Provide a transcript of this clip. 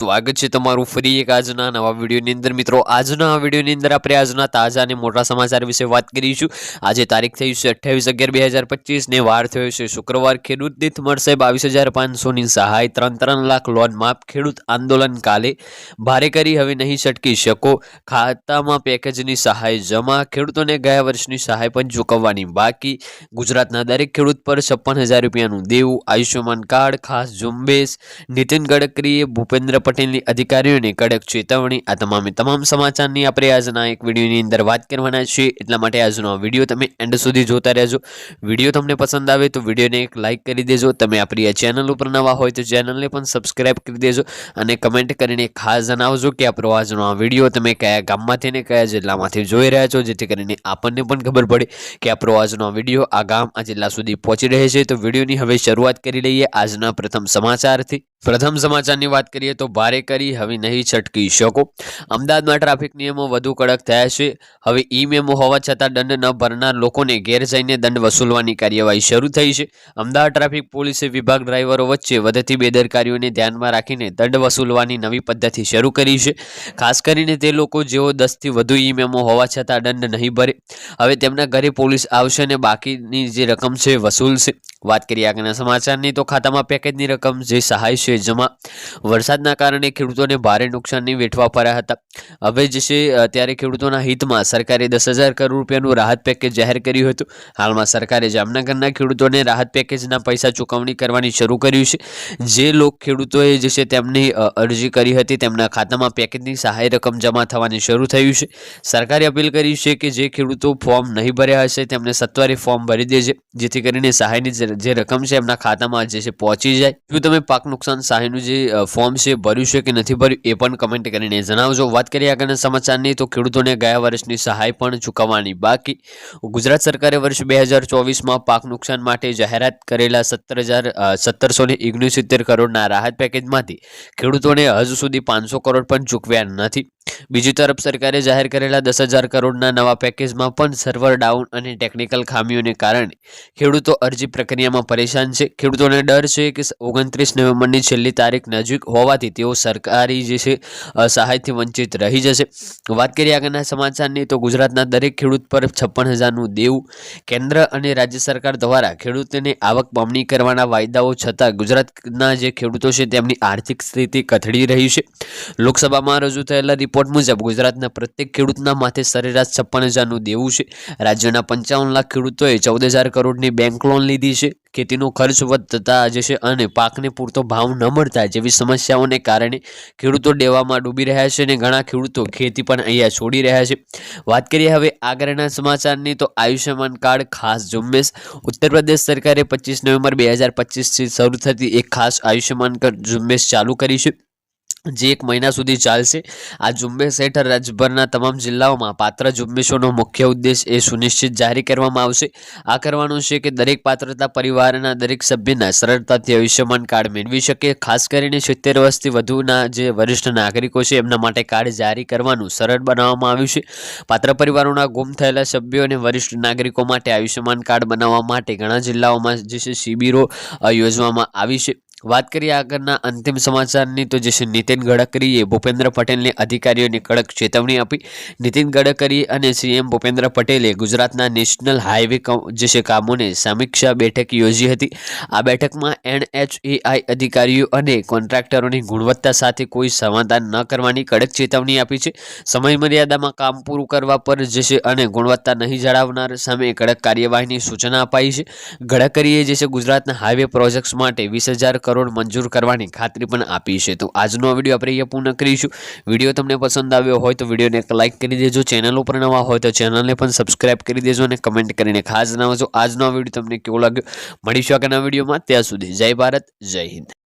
સ્વાગત છે તમારું ફરી એક આજના નવા વિડીયોની અંદર. મિત્રો, આજના આ વિડીયોની અંદર આપણે આજના તાજા અને મોટા સમાચાર વિશે વાત કરીશું. આજે તારીખ થઈ છે અઠ્યાવીસ અગિયાર બે હજાર પચીસને વાર થયો છે શુક્રવાર. ખેડૂત દીઠ મળશે બાવીસ હજાર પાંચસોની સહાય. ત્રણ ત્રણ લાખ લોન માફ. ખેડૂત આંદોલન કાલે. ભારે કરી હવે નહીં છટકી શકો. ખાતામાં પેકેજની સહાય જમા. ખેડૂતોને ગયા વર્ષની સહાય પણ ચૂકવવાની બાકી. ગુજરાતના દરેક ખેડૂત પર છપ્પન હજાર રૂપિયાનું દેવું. આયુષ્યમાન કાર્ડ, ખાસ ઝુંબેશ. નીતિન ગડકરીએ ભૂપેન્દ્ર પટેલની અધિકારીઓને કડક ચેતવણી, આ તમામે તમામ સમાચારની આપણે આજના એક વિડીયોની અંદર વાત કરવાના છીએ. એટલા માટે આજનો આ વીડિયો તમે એન્ડ સુધી જોતા રહેજો. વીડિયો તમને પસંદ આવે તો વિડીયોને એક લાઇક કરી દેજો. તમે આપણી આ ચેનલ ઉપર નવા હોય તો ચેનલને પણ સબસ્ક્રાઇબ કરી દેજો અને કમેન્ટ કરીને ખાસ જણાવજો કે આપણો આજનો આ વીડિયો તમે કયા ગામમાંથી ને કયા જિલ્લામાંથી જોઈ રહ્યા છો, જેથી કરીને આપણને પણ ખબર પડે કે આપણો આજનો વીડિયો આ ગામ, આ જિલ્લા સુધી પહોંચી રહે છે. તો વિડીયોની હવે શરૂઆત કરી લઈએ આજના પ્રથમ સમાચારથી. પ્રથમ સમાચારની વાત કરીએ તો ભારે કરી, હવે નહીં છટકી શકો. અમદાવાદમાં ટ્રાફિક નિયમો વધુ કડક થયા છે. હવે ઈ મેમો હોવા છતાં દંડ ન ભરનાર લોકોને ઘેર જઈને દંડ વસૂલવાની કાર્યવાહી શરૂ થઈ છે. અમદાવાદ ટ્રાફિક પોલીસે વિભાગ ડ્રાઈવરો વચ્ચે વધતી બેદરકારીઓને ધ્યાનમાં રાખીને દંડ વસૂલવાની નવી પદ્ધતિ શરૂ કરી છે. ખાસ કરીને તે લોકો જેઓ દસથી વધુ ઈ મેમો હોવા છતાં દંડ નહીં ભરે. હવે તેમના ઘરે પોલીસ આવશે અને બાકીની જે રકમ છે વસૂલશે. વાત કરીએ આગળના સમાચારની તો ખાતામાં પેકેજની રકમ જે સહાય છે જમા વરસાદના કારણે ખેડૂતોને ભારે નુકસાનની વેઠવા પડ્યા હતા. હવે જે છે ત્યારે ખેડૂતોના હિતમાં સરકારે દસ હજાર કરોડ રૂપિયાનું રાહત પેકેજ જાહેર કર્યું હતું. હાલમાં સરકારે જામનગરના ખેડૂતોને રાહત પેકેજના પૈસા ચૂકવણી કરવાની શરૂ કર્યું છે. જે લોક ખેડૂતોએ જે છે, તેમની અરજી કરી હતી, તેમના ખાતામાં પેકેજની સહાય રકમ જમા થવાની શરૂ થયું છે. સરકારે અપીલ કરી છે કે જે ખેડૂતો ફોર્મ નહીં ભર્યા હશે, તેમને સત્વરે ફોર્મ ભરી દેજે, જેથી કરીને સહાયની જે રકમ છે, એમના ખાતામાં જે છે, પહોંચી જાય. જો તમે પાક નુકસાન સહાયનું જે ફોર્મ છે ભર્યું છે કે નથી ભર્યું એ પણ કમેન્ટ કરીને જણાવજો. વાત કરીએ આગળના સમાચારની તો ખેડૂતોને ગયા વર્ષની સહાય પણ ચૂકવવાની બાકી. ગુજરાત સરકારે વર્ષ બે હજાર ચોવીસમાં પાક નુકસાન માટે જાહેરાત કરેલા સત્તર હજાર સત્તરસો ને ઓગણસિત્તેર કરોડના રાહત પેકેજમાંથી ખેડૂતોને હજુ સુધી પાંચસો કરોડ પણ ચૂકવ્યા નથી. બીજી તરફ સરકારે જાહેર કરેલા દસ હજાર કરોડના નવા પેકેજમાં પણ સર્વર ડાઉન અને ટેકનિકલ ખામીઓને કારણે ખેડૂતો અરજી પ્રક્રિયામાં પરેશાન છે. ખેડૂતોને ડર છે કે ઓગણત્રીસ નવેમ્બરની છેલ્લી તારીખ નજીક હોવાથી તેઓ સરકારી જે છે સહાયથી વંચિત રહી જશે. વાત કરીએ આગળના સમાચારની તો ગુજરાતના દરેક ખેડૂત પર છપ્પન હજારનું દેવું કેન્દ્ર અને રાજ્ય સરકાર દ્વારા ખેડૂતોને આવક બમણી કરવાના વાયદાઓ છતાં ગુજરાતના જે ખેડૂતો છે તેમની આર્થિક સ્થિતિ કથળી રહી છે. લોકસભામાં રજૂ થયેલા રિપોર્ટ મુજબ ગુજરાતના પ્રત્યેક ખેડૂતના માથે સરેરાશ છપ્પન હજારનું દેવું છે. રાજ્યના પંચાવન લાખ ખેડૂતોએ ચૌદ હજાર કરોડની બેંક લોન લીધી છે. ખેતીનો ખર્ચ વધતા જશે અને પાકને પૂરતો ભાવ ન મળતા જેવી સમસ્યાઓને કારણે ખેડૂતો દેવામાં ડૂબી રહ્યા છે અને ઘણા ખેડૂતો ખેતી પણ અહીંયા છોડી રહ્યા છે. વાત કરીએ હવે આગળના સમાચારની તો આયુષ્યમાન કાર્ડ ખાસ ઝુંબેશ. ઉત્તર પ્રદેશ સરકારે પચીસ નવેમ્બર બે હજાર પચીસથી શરૂ થતી એક ખાસ આયુષ્યમાન કાર્ડ ઝુંબેશ ચાલુ કરી છે. જે એક મહિના સુધી ચાલશે. આ ઝુંબેશ હેઠળ રાજ્યભરના તમામ જિલ્લાઓમાં પાત્ર ઝુંબેશોનો મુખ્ય ઉદ્દેશ એ સુનિશ્ચિત જારી કરવામાં આવશે. આ કરવાનું છે કે દરેક પાત્રતા પરિવારના દરેક સભ્યના સરળતાથી આયુષ્યમાન કાર્ડ મેળવી શકે. ખાસ કરીને સિત્તેર વર્ષથી વધુના જે વરિષ્ઠ નાગરિકો છે, એમના માટે કાર્ડ જારી કરવાનું સરળ બનાવવામાં આવ્યું છે. પાત્ર પરિવારોના ગુમ થયેલા સભ્યો અને વરિષ્ઠ નાગરિકો માટે આયુષ્યમાન કાર્ડ બનાવવા માટે ઘણા જિલ્લાઓમાં જે છે, શિબિરો યોજવામાં આવી છે. વાત કરીએ આગળના અંતિમ સમાચારની, તો જે છે નીતિન ગડકરીએ ભૂપેન્દ્ર પટેલને અધિકારીઓને કડક ચેતવણી આપી. નીતિન ગડકરી અને સીએમ ભૂપેન્દ્ર પટેલે ગુજરાતના નેશનલ હાઈવે જે છે કામોને સમીક્ષા બેઠક યોજી હતી. આ બેઠકમાં એનએચએઆઈ અધિકારીઓ અને કોન્ટ્રાક્ટરોની ગુણવત્તા સાથે કોઈ સમાધાન ન કરવાની કડક ચેતવણી આપી છે. સમયમર્યાદામાં કામ પૂરું કરવા પર જે છે અને ગુણવત્તા નહીં જાળવનાર સામે કડક કાર્યવાહીની સૂચના અપાઈ છે. ગડકરીએ જે છે ગુજરાતના હાઈવે પ્રોજેક્ટ્સ માટે વીસ હજાર કરોડ મંજૂર કરવાની ખાતરી પણ આપી છે. તો આજનો વીડિયો આપણે અહીંયા પૂર્ણ કરીશું. વીડિયો તમને પસંદ આવ્યો હોય તો વિડીયોને એક લાઇક કરી દેજો. ચેનલ ઉપર નવા હોય તો ચેનલને પણ સબસ્ક્રાઇબ કરી દેજો અને કમેન્ટ કરીને ખાસ જણાવજો. આજનો વીડિયો તમને કેવો લાગ્યો? મળીશું આગળના વિડીયોમાં. ત્યાં સુધી જય ભારત, જય હિન્દ.